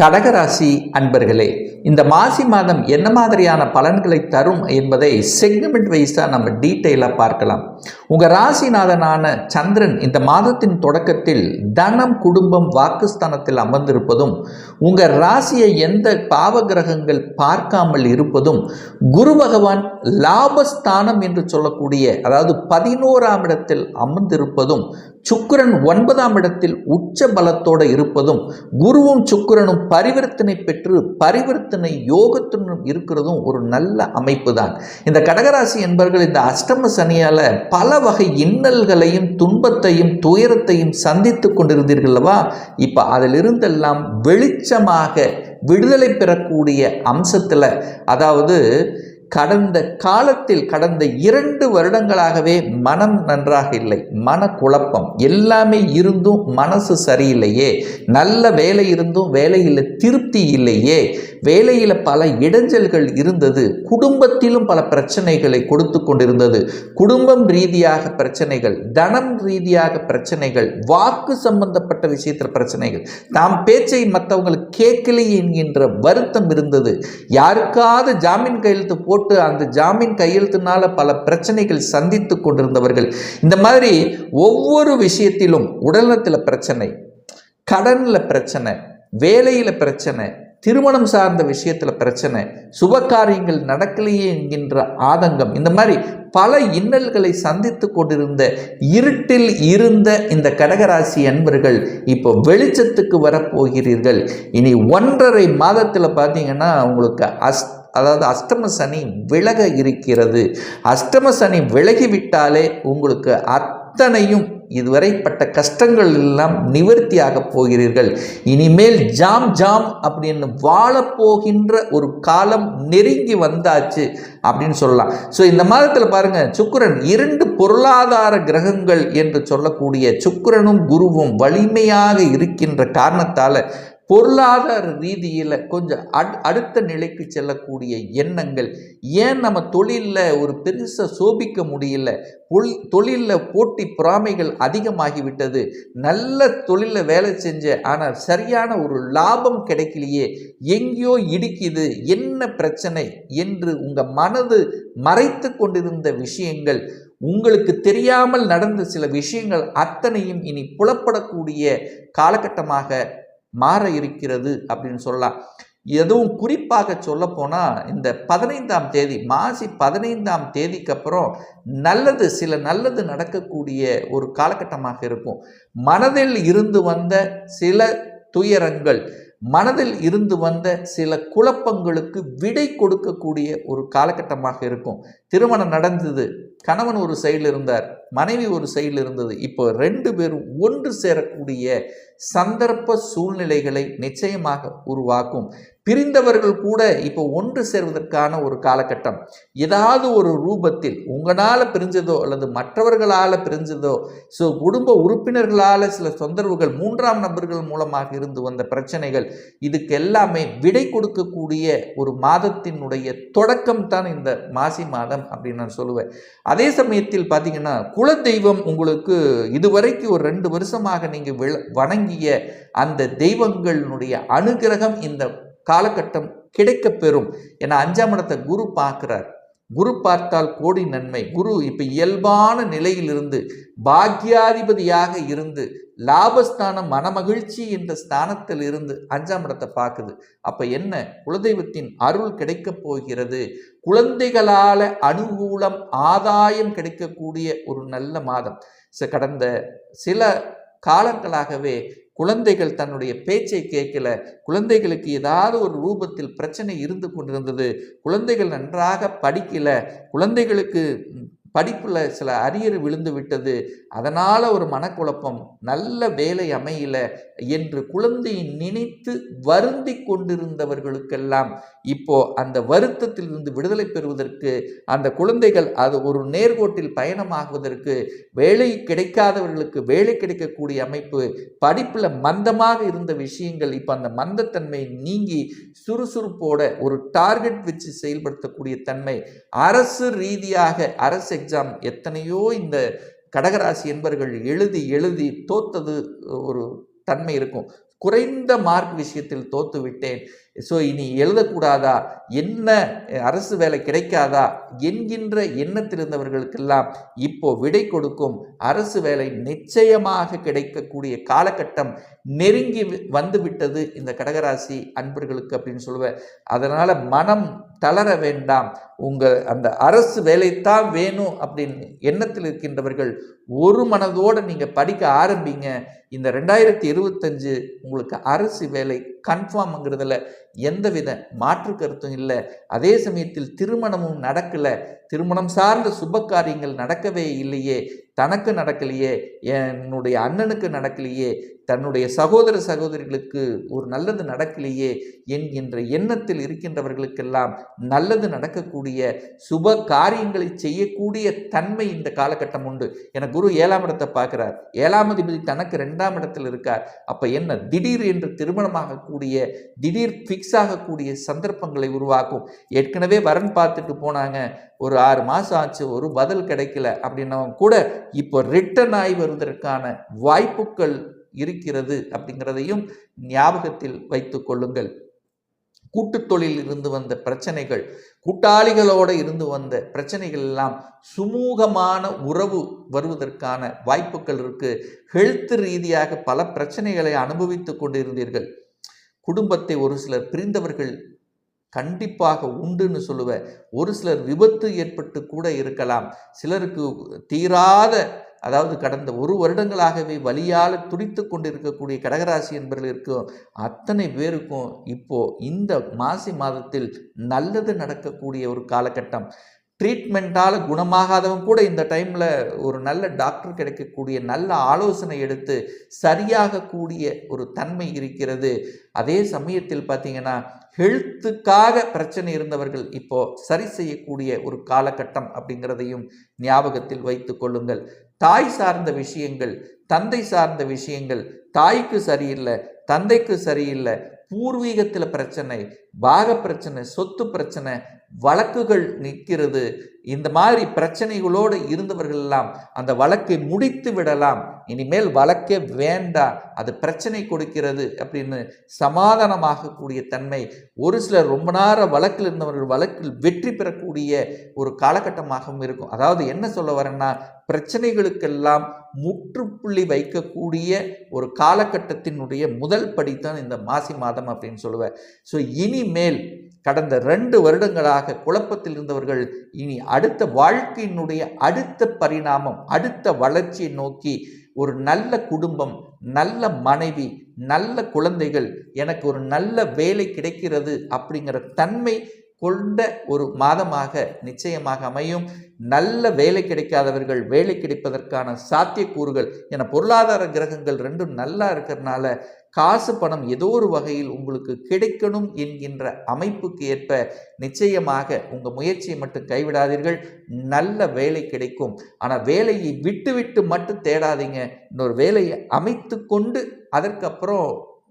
கடகராசி அன்பர்களே இந்த மாசி மாதம் என்ன மாதிரியான பலன்களை தரும் என்பதை செக்மெண்ட் வைஸாக நம்ம டீட்டெயிலாக பார்க்கலாம். உங்கள் ராசிநாதனான சந்திரன் இந்த மாதத்தின் தொடக்கத்தில் தனம் குடும்பம் வாக்குஸ்தானத்தில் அமர்ந்திருப்பதும் உங்கள் ராசியை எந்த பாவ கிரகங்கள் பார்க்காமல் இருப்பதும் குரு பகவான் லாபஸ்தானம் என்று சொல்லக்கூடிய அதாவது பதினோராம் இடத்தில் அமர்ந்திருப்பதும் சுக்கிரன் ஒன்பதாம் இடத்தில் உச்ச பலத்தோடு இருப்பதும் குருவும் சுக்கிரனும் பரிவர்த்தனை பெற்று பரிவர்த்தனை யோகத்துடன் இருக்கிறதும் ஒரு நல்ல அமைப்பு தான் இந்த கடகராசி என்பவர்கள் இந்த அஷ்டம சனியால் பல வகை இன்னல்களையும் துன்பத்தையும் துயரத்தையும் சந்தித்து கொண்டிருந்தீர்கள் இப்போ அதிலிருந்தெல்லாம் வெளிச்சமாக விடுதலை பெறக்கூடிய அம்சத்தில் அதாவது கடந்த காலத்தில் கடந்த இரண்டு வருடங்களாகவே மனம் நன்றாக இல்லை. மன குழப்பம் எல்லாமே இருந்தும் மனசு சரியில்லையே. நல்ல வேலை இருந்தும் வேலையில் திருப்தி இல்லையே. வேலையில் பல இடைஞ்சல்கள் இருந்தது. குடும்பத்திலும் பல பிரச்சனைகளை கொடுத்து கொண்டிருந்தது. குடும்பம் ரீதியாக பிரச்சனைகள் தனம் ரீதியாக பிரச்சனைகள் வாக்கு சம்பந்தப்பட்ட விஷயத்தில் பிரச்சனைகள். தாம் பேச்சை மற்றவங்களுக்கு கேட்கலையே என்கின்ற வருத்தம் இருந்தது. யாருக்காவது ஜாமீன் கையெழுத்து போட்டு அந்த ஜாமீன் கையெழுத்துனால பல பிரச்சனைகள் சந்தித்து கொண்டிருந்தவர்கள். இந்த மாதிரி ஒவ்வொரு விஷயத்திலும் உடல்நலத்தில் பிரச்சனை கடனில் பிரச்சனை வேலையில் பிரச்சனை திருமணம் சார்ந்த விஷயத்தில் பிரச்சனை சுபகாரியங்கள் நடக்கலையே என்கின்ற ஆதங்கம் இந்த மாதிரி பல இன்னல்களை சந்தித்து கொண்டிருந்த இருட்டில் இருந்த இந்த கடகராசி அன்பர்கள் இப்போ வெளிச்சத்துக்கு வரப்போகிறீர்கள். இனி ஒன்றரை மாதத்தில் பார்த்தீங்கன்னா உங்களுக்கு அஸ் அதாவது அஷ்டம சனி விலக இருக்கிறது. அஷ்டம சனி விலகிவிட்டாலே உங்களுக்கு அத்தனையும் இதுவரைப்பட்ட கஷ்டங்கள் எல்லாம் நிவர்த்தியாக போகிறீர்கள். இனிமேல் ஜாம் ஜாம் அப்படின்னு வாழப்போகின்ற ஒரு காலம் நெருங்கி வந்தாச்சு அப்படின்னு சொல்லலாம். ஸோ இந்த மாதத்தில் பாருங்கள் சுக்கிரன் இரண்டு பொருளாதார கிரகங்கள் என்று சொல்லக்கூடிய சுக்கிரனும் குருவும் வலிமையாக இருக்கின்ற காரணத்தால் பொருளாதார ரீதியில் கொஞ்சம் அட் அடுத்த நிலைக்கு செல்லக்கூடிய எண்ணங்கள். ஏன் நம்ம தொழிலில் ஒரு பெருசாக சோபிக்க முடியல? பொல் தொழிலில் போட்டி பொறாமைகள் அதிகமாகிவிட்டது. நல்ல தொழிலில் வேலை செஞ்ச ஆனால் சரியான ஒரு லாபம் கிடைக்கலையே. எங்கேயோ இடிக்குது. என்ன பிரச்சனை? என்று உங்கள் மனது மறைத்து கொண்டிருந்த விஷயங்கள். உங்களுக்கு தெரியாமல் நடந்த சில விஷயங்கள் அத்தனையும் இனி புலப்படக்கூடிய காலகட்டமாக மாற இருக்கிறது அப்படின்னு சொல்லலாம். எதுவும் குறிப்பாக சொல்ல போனால் இந்த பதினைந்தாம் தேதி மாசி பதினைந்தாம் தேதிக்கு அப்புறம் நல்லது சில நல்லது நடக்கக்கூடிய ஒரு காலகட்டமாக இருக்கும். மனதில் இருந்து வந்த சில துயரங்கள் மனதில் இருந்து வந்த சில குழப்பங்களுக்கு விடை கொடுக்கக்கூடிய ஒரு காலகட்டமாக இருக்கும். திருமணம் நடந்தது. கணவன் ஒரு சைடில் இருந்தார். மனைவி ஒரு சைடில் இருந்தது. இப்போ ரெண்டு பேரும் ஒன்று சேரக்கூடிய சந்தர்ப்ப சூழ்நிலைகளை நிச்சயமாக உருவாக்கும். பிரிந்தவர்கள் கூட இப்போ ஒன்று சேர்வதற்கான ஒரு காலகட்டம். ஏதாவது ஒரு ரூபத்தில் உங்களால் பிரிஞ்சதோ அல்லது மற்றவர்களால் பிரிஞ்சதோ ஸோ குடும்ப உறுப்பினர்களால் சில தொந்தரவுகள் மூன்றாம் நபர்கள் மூலமாக இருந்து வந்த பிரச்சனைகள் இதுக்கு எல்லாமே விடை கொடுக்கக்கூடிய ஒரு மாதத்தினுடைய தொடக்கம் தான் இந்த மாசி மாதம் அப்படின்னு நான் சொல்லுவேன். அதே சமயத்தில் பார்த்தீங்கன்னா குலதெய்வம் உங்களுக்கு இதுவரைக்கும் ஒரு ரெண்டு வருஷமாக நீங்கள் வணங்கிய அந்த தெய்வங்களினுடைய அனுகிரகம் இந்த காலகட்டம் கிடைக்கப்பெறும் என அஞ்சாம் இடத்தை குரு பார்க்கிறார். குரு பார்த்தால் கோடி நன்மை. குரு இப்போ இயல்பான நிலையிலிருந்து பாக்யாதிபதியாக இருந்து லாபஸ்தானம் மனமகிழ்ச்சி என்ற ஸ்தானத்தில் இருந்து அஞ்சாம் இடத்தை பார்க்குது. அப்போ என்ன? குலதெய்வத்தின் அருள் கிடைக்கப் போகிறது. குழந்தைகளால் அனுகூலம் ஆதாயம் கிடைக்கக்கூடிய ஒரு நல்ல மாதம். கடந்த சில காலங்களாகவே குழந்தைகள் தன்னுடைய பேச்சை கேட்கல. குழந்தைகளுக்கு ஏதாவது ஒரு ரூபத்தில் பிரச்சனை இருந்து கொண்டிருந்தது. குழந்தைகள் நன்றாக படிக்கல. குழந்தைகளுக்கு படிப்பில் சில அரியர் விழுந்து விட்டது. அதனால் ஒரு மனக்குழப்பம். நல்ல வேலை அமையல என்று குழந்தையை நினைத்து வருந்தி கொண்டிருந்தவர்களுக்கெல்லாம் இப்போ அந்த வருத்தத்தில் இருந்து விடுதலை பெறுவதற்கு அந்த குழந்தைகள் அது ஒரு நேர்கோட்டில் பயணமாகுவதற்கு வேலை கிடைக்காதவர்களுக்கு வேலை கிடைக்கக்கூடிய அமைப்பு படிப்பில் மந்தமாக இருந்த விஷயங்கள் இப்போ அந்த மந்தத்தன்மை நீங்கி சுறுசுறுப்போட ஒரு டார்கெட் வச்சு செயல்படுத்தக்கூடிய தன்மை அரசு ரீதியாக அரசு எக்ஸாம் எத்தனையோ இந்த கடகராசி என்பவர்கள் எழுதி எழுதி தோத்தது ஒரு தன்மை இருக்கும். குறைந்த மார்க் விஷயத்தில் தோத்து விட்டேன் ஸோ இனி எழுதக்கூடாதா? என்ன அரசு வேலை கிடைக்காதா? என்கின்ற எண்ணத்தில் இருந்தவர்களுக்கெல்லாம் இப்போ விடை கொடுக்கும் அரசு வேலை நிச்சயமாக கிடைக்கக்கூடிய காலகட்டம் நெருங்கி வி- இந்த கடகராசி அன்பர்களுக்கு அப்படின்னு சொல்லுவேன். அதனால் மனம் தளர வேண்டாம். உங்கள் அந்த அரசு வேலைத்தான் வேணும் அப்படின்னு எண்ணத்தில் இருக்கின்றவர்கள் ஒரு மனதோடு நீங்கள் படிக்க ஆரம்பிங்க. இந்த ரெண்டாயிரத்தி இருபத்தஞ்சு உங்களுக்கு அரசு வேலை கன்ஃபார்ம்ங்கிறதுல எந்தவித மாற்று கருத்தும் இல்லை. அதே சமயத்தில் திருமணமும் நடக்கல. திருமணம் சார்ந்த சுப காரியங்கள் நடக்கவே இல்லையே. தனக்கு நடக்கலையே என்னுடைய அண்ணனுக்கு நடக்கலையே தன்னுடைய சகோதர சகோதரிகளுக்கு ஒரு நல்லது நடக்கலையே என்கின்ற எண்ணத்தில் இருக்கின்றவர்களுக்கெல்லாம் நல்லது நடக்கக்கூடிய சுப காரியங்களை செய்யக்கூடிய தன்மை இந்த காலகட்டம் உண்டு. என குரு ஏழாம் இடத்தை பார்க்கிறார். ஏழாம் அதிபதி தனக்கு ரெண்டாம் இடத்தில் இருக்கார். அப்போ என்ன? திடீர் என்று திருமணமாகக்கூடிய திடீர் ஃபிக்ஸ் ஆகக்கூடிய சந்தர்ப்பங்களை உருவாக்கும். ஏற்கனவே வரன் பார்த்துட்டு போனாங்க. ஒரு ஆறு மாதம் ஆச்சு ஒரு பதில் கிடைக்கல. அப்படின்னவங்க கூட இப்போ ரிட்டர்ன் ஆகி வருவதற்கான வாய்ப்புகள் இருக்கிறது அப்படிங்கிறதையும் ஞாபகத்தில் வைத்து கொள்ளுங்கள். கூட்டுத் தொழிலில் இருந்து வந்த பிரச்சனைகள் கூட்டாளிகளோடு இருந்து வந்த பிரச்சனைகள் எல்லாம் சுமூகமான உறவு வருவதற்கான வாய்ப்புகள் இருக்கு. ஹெல்த் ரீதியாக பல பிரச்சனைகளை அனுபவித்துக் கொண்டிருந்தீர்கள். குடும்பத்தை ஒரு சிலர் பிரிந்தவர்கள் கண்டிப்பாக உண்டுன்னு சொல்லுவேன் ஒரு சிலர் விபத்து ஏற்பட்டு கூட இருக்கலாம். சிலருக்கு தீராத அதாவது கடந்த ஒரு வருடங்களாகவே வலியால் துடித்து கொண்டிருக்கக்கூடிய கடகராசி என்பவர்கள் இருக்கும் அத்தனை பேருக்கும் இப்போ இந்த மாசி மாதத்தில் நல்லது நடக்கக்கூடிய ஒரு காலகட்டம். ட்ரீட்மெண்ட்டால் குணமாகாதவங்க கூட இந்த டைமில் ஒரு நல்ல டாக்டர் கிடைக்கக்கூடிய நல்ல ஆலோசனை எடுத்து சரியாகக்கூடிய ஒரு தன்மை இருக்கிறது. அதே சமயத்தில் பார்த்தீங்கன்னா ஹெல்த்துக்காக பிரச்சனை இருந்தவர்கள் இப்போ சரி செய்யக்கூடிய ஒரு காலகட்டம் அப்படிங்கிறதையும் ஞாபகத்தில் வைத்து கொள்ளுங்கள். தாய் சார்ந்த விஷயங்கள் தந்தை சார்ந்த விஷயங்கள் தாய்க்கு சரியில்லை தந்தைக்கு சரியில்லை பூர்வீகத்தில் பிரச்சனை பாக பிரச்சனை சொத்து பிரச்சனை வழக்குகள் நிற்கிறது. இந்த மாதிரி பிரச்சனைகளோடு இருந்தவர்கள் எல்லாம் அந்த வழக்கை முடித்து விடலாம். இனிமேல் வழக்கே வேண்டாம் அது பிரச்சனை கொடுக்கிறது அப்படின்னு சமாதானமாகக்கூடிய தன்மை. ஒரு சிலர் ரொம்ப நேரம் வழக்கில் இருந்தவர்கள் வழக்கில் வெற்றி பெறக்கூடிய ஒரு காலகட்டமாகவும் இருக்கும். அதாவது என்ன சொல்ல வரேன்னா பிரச்சனைகளுக்கெல்லாம் முற்றுப்புள்ளி வைக்கக்கூடிய ஒரு காலகட்டத்தினுடைய முதல் படித்தான் இந்த மாசி மாதம் அப்படின்னு சொல்லுவேன். ஸோ இனிமேல் கடந்த ரெண்டு வருடங்களாக குழப்பத்தில் இருந்தவர்கள் இனி அடுத்த வாழ்க்கையினுடைய அடுத்த பரிணாமம் அடுத்த வளர்ச்சியை நோக்கி ஒரு நல்ல குடும்பம் நல்ல மனைவி நல்ல குழந்தைகள் எனக்கு ஒரு நல்ல வேலை கிடைக்கிறது அப்படிங்கிற தன்மை கொண்ட ஒரு மாதமாக நிச்சயமாக அமையும். நல்ல வேலை கிடைக்காதவர்கள் வேலை கிடைப்பதற்கான சாத்தியக்கூறுகள் என பொருளாதார கிரகங்கள் ரெண்டும் நல்லா இருக்கிறதுனால காசு பணம் ஏதோ ஒரு வகையில் உங்களுக்கு கிடைக்கணும் என்கின்ற அமைப்புக்கு ஏற்ப நிச்சயமாக உங்கள் முயற்சியை மட்டும் கைவிடாதீர்கள். நல்ல வேலை கிடைக்கும். ஆனால் வேலையை விட்டு விட்டு மட்டும் தேடாதீங்க. இன்னொரு வேலையை அமைத்து கொண்டு அதற்கப்புறம்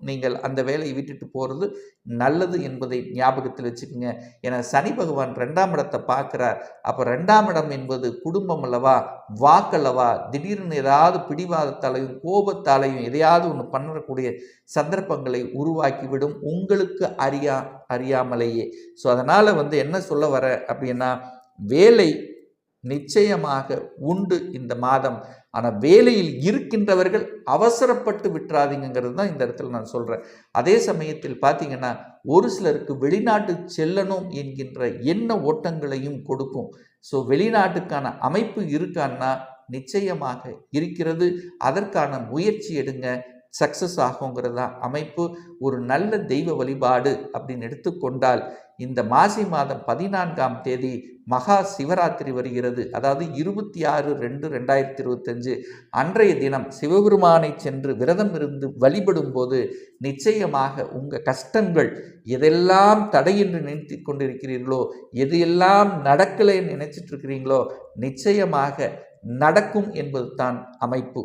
நீங்கள் அந்த வேலையை விட்டுட்டு போகிறது நல்லது என்பதை ஞாபகத்தில் வச்சுக்கோங்க. ஏன்னா சனி பகவான் ரெண்டாம் இடத்தை பார்க்குறார். அப்போ ரெண்டாம் இடம் என்பது குடும்பம் அல்லவா வாக்கல்லவா திடீர்னு ஏதாவது பிடிவாதத்தாலையும் கோபத்தாலையும் எதையாவது ஒன்று பண்ணக்கூடிய சந்தர்ப்பங்களை உருவாக்கிவிடும் உங்களுக்கு அறியா அறியாமலேயே. ஸோ அதனால் வந்து என்ன சொல்ல வர அப்படின்னா வேலை நிச்சயமாக உண்டு இந்த மாதம். ஆனால் வேலையில் இருக்கின்றவர்கள் அவசரப்பட்டு விட்டுறாதீங்கிறது தான் இந்த இடத்துல நான் சொல்கிறேன் அதே சமயத்தில் பார்த்தீங்கன்னா ஒரு சிலருக்கு வெளிநாட்டு செல்லணும் என்கின்ற எண்ண ஓட்டங்களையும் கொடுக்கும். ஸோ வெளிநாட்டுக்கான அமைப்பு இருக்கான்னா நிச்சயமாக இருக்கிறது. அதற்கான முயற்சி எடுங்க. சக்ஸஸ் ஆகுங்கிறது? தான் அமைப்பு ஒரு நல்ல தெய்வ வழிபாடு அப்படின்னு எடுத்துக்கொண்டால் இந்த மாசி மாதம் பதினான்காம் தேதி மகா சிவராத்திரி வருகிறது. அதாவது இருபத்தி ஆறு ரெண்டு ரெண்டாயிரத்தி இருபத்தஞ்சு அன்றைய தினம் சிவபெருமானை சென்று விரதம் இருந்து வழிபடும் போது நிச்சயமாக உங்கள் கஷ்டங்கள் எதெல்லாம் தடையென்று நினைத்து கொண்டிருக்கிறீர்களோ எதையெல்லாம் நடக்கலைன்னு நடக்கலை நினைச்சிட்டு இருக்கிறீங்களோ நிச்சயமாக நடக்கும் என்பது தான் அமைப்பு.